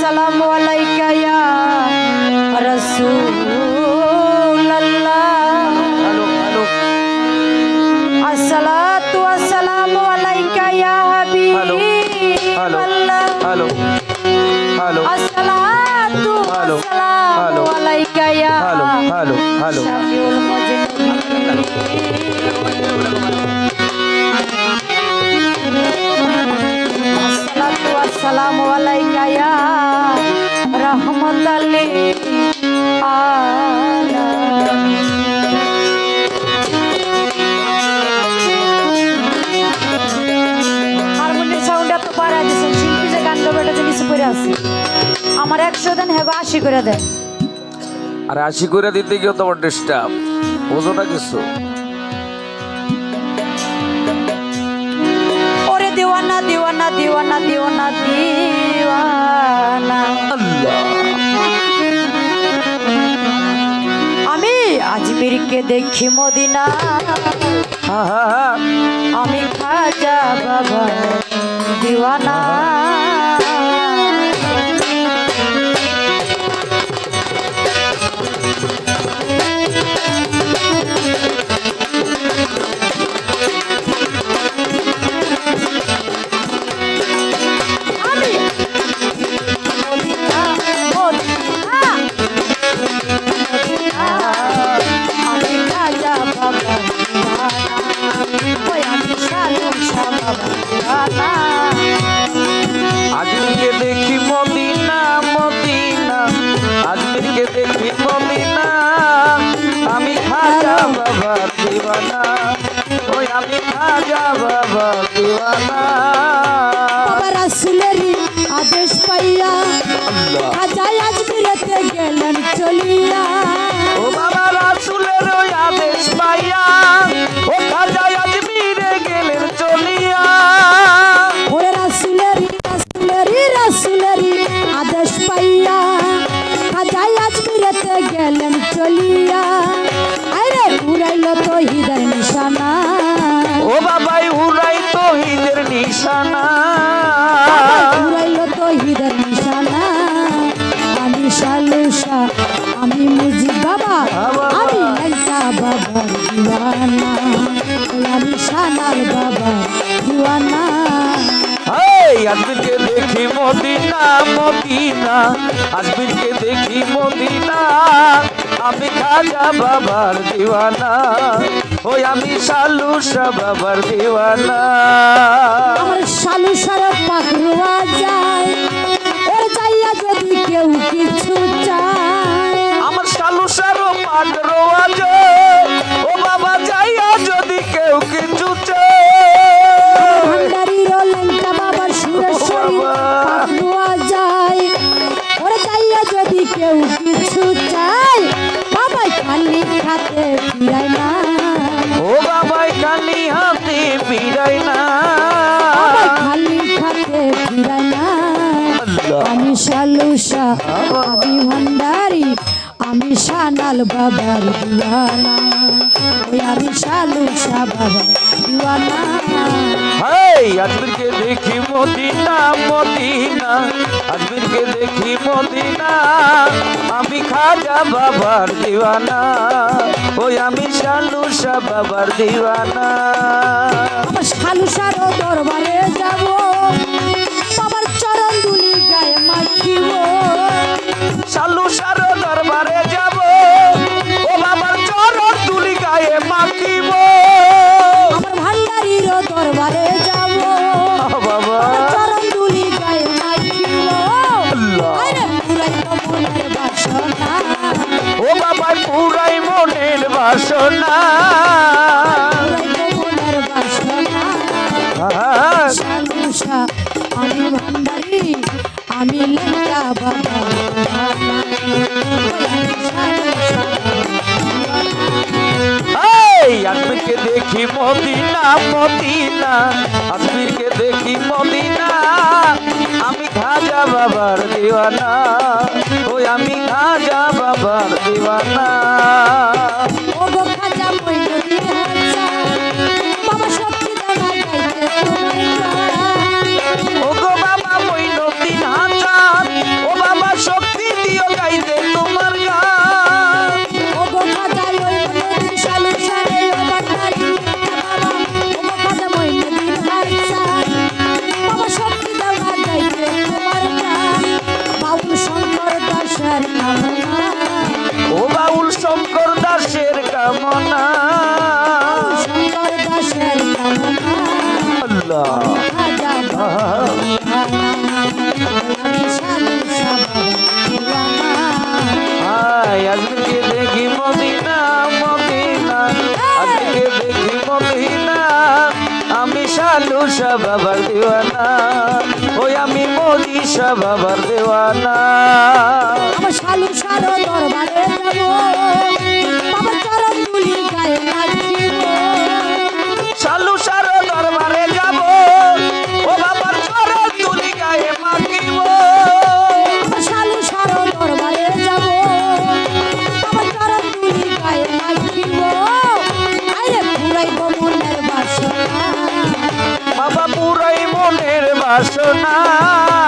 আসসালামু আলাইকা ইয়া রাসূলুল্লাহ। আসসালাতু আসসালামু আলাইকা ইয়া হাবিবাল্লাহ। Hello hello. আসসালাতু আসসালামু আলাইকা ইয়া হ্যালো হ্যালো হ্যালো। শাফিউল মুজনিবিন লিল আলামিন হারমোনিয়াম সাউন্ড এত বাড়ায় দিয়েছেন শিল্পী যে গান গাবে এটা যে নিচে পড়ে আছে। আমার একশো দেন হেবা আশি করে দেন। আর আশি করে দিতে গিয়ে তোমার ডিস্টার্ব বোঝো না কিছু? ওরে দিওয়ানা দিওয়ানা দিওয়ানা দিওয়ানা দিওয়ানা। আল্লাহ। আজমিরকে দেখি মদিনা। আমি খাজা বাবা দিওয়ানা। খাজা বাবার দিওয়ানা বাবা রাসুলেরই আদেশ পাইয়া আল্লাহ। খাজাই আজমিরেতে গেলেন চলিয়া। ও বাবা রাসুলের ওই আদেশ পাইয়া ও খাজা আজমিরে গেলেন চলিয়া। ওরে রাসুলেরই রাসুলেরই রাসুলেরই আদেশ পাইয়া খাজাই আজমিরেতে গেলেন চলিয়া। আরে উড়াইল তো হৃদয় নিশানা। ও বাবাই উড়াই তো হিদের নিশানা। উড়াইল তো হৃদয় নিশানা। আমি শালুষা আমি মুজি বাবা। আমি ল্যাংটা বাবার দিওয়ানা। আমি সানার বাবা দিওয়ানা। আজমিরকে দেখি মদিনা মদিনা। আজমিরকে দেখি মদিনা। আমি খাজা বাবার দিওয়ানা। ওই আমি শালু বাবার দিওয়ানা। আমার শালুষার পাখরুয়া যায় ওর যাইয়া যদি কেউ কিছু চায়। আমার সালুসারও পাট রোয়াজ আমি ভান্ডারি আমি সানাল বাবার দিওয়ানা। আমি শালুষা বাবার দিওয়ানা। হাই আজমিরকে দেখি মদিনা মদিনা। আজমিরকে দেখি মদিনা আমি খাজা বাবার দিওয়ানা। ওই আমি শালুসা বাবার দিওয়ানা। আমার শালুষারও দরবারে যাব। বাবার চরণ দুলি গায়ে মাখিব। শালুসার দরবারে যাব। ও বাবার চরণ তুলি গায়ে মাখিব। আমার ভান্ডারিরও দরবারে যাব। বাবা। চরণ দুলি গায়ে মাখিব। আরে পুরাই মনের বাসনা। ও বাবার পুরাই মনের বাসনা। আজমিরকে দেখি মদিনা মদিনা। আজমিরকে দেখি মদিনা। আমি খাজা বাবার দিওয়ানা। ওই আমি খাজা বাবার দিওয়ানা। আজকে দেখি মদিনা মদিনা। আজকে দেখি মদিনা, আমি শালু বাবার দেওয়ানা। ওই আমি মোদি বাবার দেওয়ানা। না।